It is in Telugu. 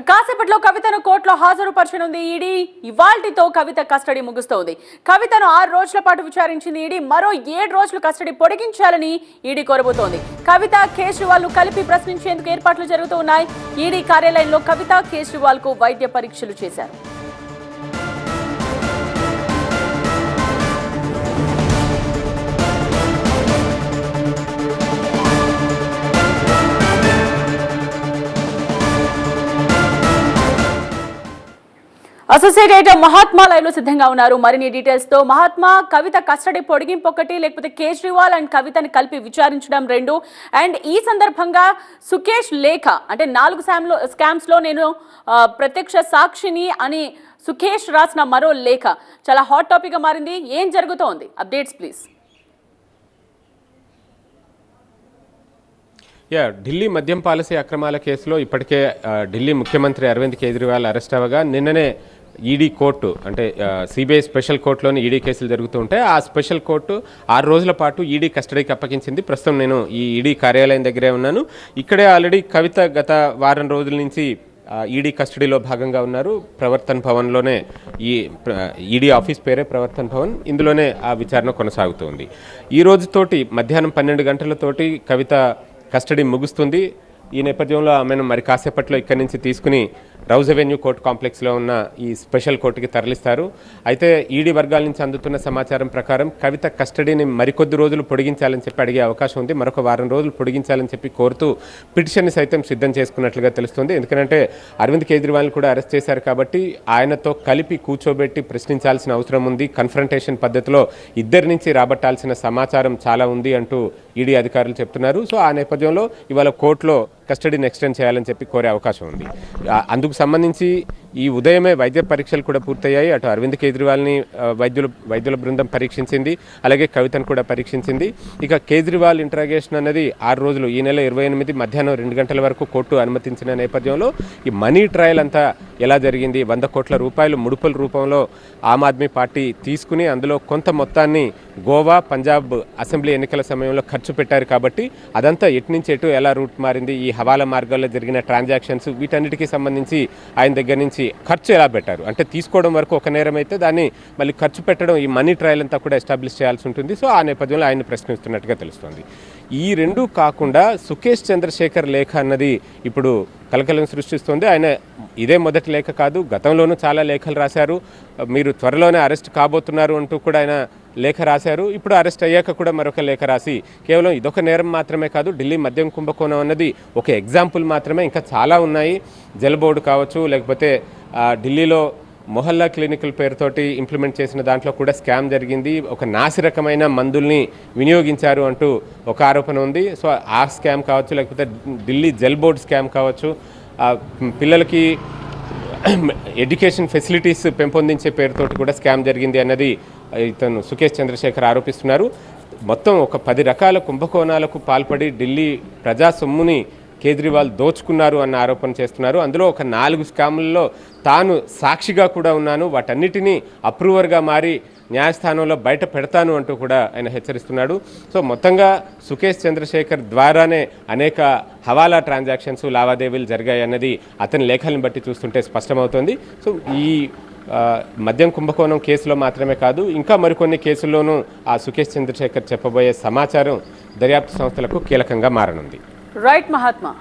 కాసేపట్లో కవితను కోర్టులో హాజరుపరచనుంది ఈడీ. ఇవాల్టితో కవిత కస్టడీ ముగుస్తోంది. కవితను ఆరు రోజుల పాటు విచారించింది ఈడీ. మరో ఏడు రోజులు కస్టడీ పొడిగించాలని ఈడీ కోరబోతోంది. కవిత కేజ్రీవాల్ను కలిపి ప్రశ్నించేందుకు ఏర్పాట్లు జరుగుతూ ఉన్నాయి. ఈడీ కార్యాలయంలో కవిత కేజ్రీవాల్కు వైద్య పరీక్షలు చేశారు. అసోసియేట్ ఎడిటర్ మహాత్మా లైవ్లో సిద్ధంగా ఉన్నారు. మరిన్ని డీటెయిల్స్తో మహాత్మా కవిత కస్టడీ పొడిగింపు ఒకటి లేకపోతే కేజ్రీవాల్ అండ్ కవితని కలిపి విచారించడం రెండు. అండ్ ఈ సందర్భంగా సుకేష్ లేఖ అంటే నాలుగు స్కామ్లో స్కామ్స్లో నేను ప్రత్యక్ష సాక్షిని అని సుకేష్ రాసిన మరో లేఖ. చాలా హాట్ టాపిక్గా మారింది. ఏం జరుగుతోంది? అప్డేట్స్ ప్లీజ్ యా ఢిల్లీ మద్యం పాలసీ అక్రమాల కేసులో ఇప్పటికే ఢిల్లీ ముఖ్యమంత్రి అరవింద్ కేజ్రీవాల్ అరెస్ట్ అవ్వగా నిన్ననే ఈడీ కోర్టు అంటే సిబిఐ స్పెషల్ కోర్టులోని ఈడీ కేసులు జరుగుతూ ఉంటాయి ఆ స్పెషల్ కోర్టు ఆరు రోజుల పాటు ఈడీ కస్టడీకి అప్పగించింది. ప్రస్తుతం నేను ఈ ఈడీ కార్యాలయం దగ్గరే ఉన్నాను. ఇక్కడే ఆల్రెడీ కవిత గత వారం రోజుల నుంచి ఈడీ కస్టడీలో భాగంగా ఉన్నారు. ప్రవర్తన్ భవన్లోనే ఈ ఈడీ ఆఫీస్ పేరే ప్రవర్తన్ భవన్. ఇందులోనే ఆ విచారణ కొనసాగుతోంది. ఈ రోజుతోటి మధ్యాహ్నం పన్నెండు గంటలతోటి కవిత కస్టడీ ముగుస్తుంది. ఈ నేపథ్యంలో ఆమెను మరి కాసేపట్లో ఇక్కడి నుంచి తీసుకుని రౌజ్ అవెన్యూ కోర్టు కాంప్లెక్స్లో ఉన్న ఈ స్పెషల్ కోర్టుకి తరలిస్తారు. అయితే ఈడీ వర్గాల నుంచి అందుతున్న సమాచారం ప్రకారం కవిత కస్టడీని మరికొద్ది రోజులు పొడిగించాలని చెప్పి అడిగే అవకాశం ఉంది. మరొక వారం రోజులు పొడిగించాలని చెప్పి కోరుతూ పిటిషన్ని సైతం సిద్ధం చేసుకున్నట్లుగా తెలుస్తుంది. ఎందుకంటే అరవింద్ కేజ్రీవాల్ని కూడా అరెస్ట్ చేశారు కాబట్టి ఆయనతో కలిపి కూర్చోబెట్టి ప్రశ్నించాల్సిన అవసరం ఉంది. కన్ఫరంటేషన్ పద్ధతిలో ఇద్దరి నుంచి రాబట్టాల్సిన సమాచారం చాలా ఉంది అంటూ ఈడీ అధికారులు చెప్తున్నారు. సో ఆ నేపథ్యంలో ఇవాళ కోర్టులో కస్టడీని ఎక్స్టెండ్ చేయాలని చెప్పి కోరే అవకాశం ఉంది. అందుకు సంబంధించి ఈ ఉదయమే వైద్య పరీక్షలు కూడా పూర్తయ్యాయి. అటు అరవింద్ కేజ్రీవాల్ని వైద్యుల వైద్యులు వైద్యుల బృందం పరీక్షించింది. అలాగే కవితను కూడా పరీక్షించింది. ఇక కేజ్రీవాల్ ఇంటరాగేషన్ అనేది ఆరు రోజులు ఈ నెల ఇరవై ఎనిమిది మధ్యాహ్నం రెండు గంటల వరకు కోర్టు అనుమతించిన నేపథ్యంలో ఈ మనీ ట్రయల్ అంతా ఎలా జరిగింది? వంద కోట్ల రూపాయలు ముడుపుల రూపంలో ఆమ్ ఆద్మీ పార్టీ తీసుకుని అందులో కొంత మొత్తాన్ని గోవా పంజాబ్ అసెంబ్లీ ఎన్నికల సమయంలో ఖర్చు పెట్టారు కాబట్టి అదంతా ఎటు నుంచి ఎటు ఎలా రూట్ మారింది? ఈ హవాలా మార్గాల్లో జరిగిన ట్రాన్సాక్షన్స్ వీటన్నిటికీ సంబంధించి ఆయన దగ్గర నుంచి ఖర్చు ఎలా పెట్టారు? అంటే తీసుకోవడం వరకు ఒక నేరం అయితే దాన్ని మళ్ళీ ఖర్చు పెట్టడం ఈ మనీ ట్రయల్ అంతా కూడా ఎస్టాబ్లిష్ చేయాల్సి ఉంటుంది. సో ఆ నేపథ్యంలో ఆయన ప్రశ్నిస్తున్నట్టుగా తెలుస్తోంది. ఈ రెండు కాకుండా సుకేష్ చంద్రశేఖర్ లేఖ అన్నది ఇప్పుడు కలకలం సృష్టిస్తుంది. ఆయన ఇదే మొదటి లేఖ కాదు గతంలోనూ చాలా లేఖలు రాశారు. మీరు త్వరలోనే అరెస్ట్ కాబోతున్నారు అంటూ కూడా ఆయన లేఖ రాశారు. ఇప్పుడు అరెస్ట్ అయ్యాక కూడా మరొక లేఖ రాసి కేవలం ఇదొక నేరం మాత్రమే కాదు ఢిల్లీ మద్యం కుంభకోణం అన్నది ఒక ఎగ్జాంపుల్ మాత్రమే. ఇంకా చాలా ఉన్నాయి. జల బోర్డు కావచ్చు లేకపోతే ఢిల్లీలో మొహల్లా క్లినికల్ పేరుతోటి ఇంప్లిమెంట్ చేసిన దాంట్లో కూడా స్కామ్ జరిగింది. ఒక నాసిరకమైన మందుల్ని వినియోగించారు అంటూ ఒక ఆరోపణ ఉంది. సో ఆ స్కామ్ కావచ్చు లేకపోతే ఢిల్లీ జల్ బోర్డ్ స్కామ్ కావచ్చు పిల్లలకి ఎడ్యుకేషన్ ఫెసిలిటీస్ పెంపొందించే పేరుతోటి కూడా స్కామ్ జరిగింది అన్నది ఇతను సుకేష్ చంద్రశేఖర్ ఆరోపిస్తున్నారు. మొత్తం ఒక పది రకాల కుంభకోణాలకు పాల్పడి ఢిల్లీ ప్రజా సొమ్ముని కేజ్రీవాల్ దోచుకున్నారు అన్న ఆరోపణ చేస్తున్నారు. అందులో ఒక నాలుగు స్కాముల్లో తాను సాక్షిగా కూడా ఉన్నాను. వాటన్నిటినీ అప్రూవర్గా మారి న్యాయస్థానంలో బయట పెడతాను అంటూ కూడా ఆయన హెచ్చరిస్తున్నాడు. సో మొత్తంగా సుకేష్ చంద్రశేఖర్ ద్వారానే అనేక హవాలా ట్రాన్సాక్షన్స్ లావాదేవీలు జరిగాయి అన్నది అతని లేఖలను బట్టి చూస్తుంటే స్పష్టమవుతోంది. సో ఈ మద్యం కుంభకోణం కేసులో మాత్రమే కాదు ఇంకా మరికొన్ని కేసుల్లోనూ ఆ సుకేష్ చంద్రశేఖర్ చెప్పబోయే సమాచారం దర్యాప్తు సంస్థలకు కీలకంగా మారనుంది. రైట్ మహాత్మా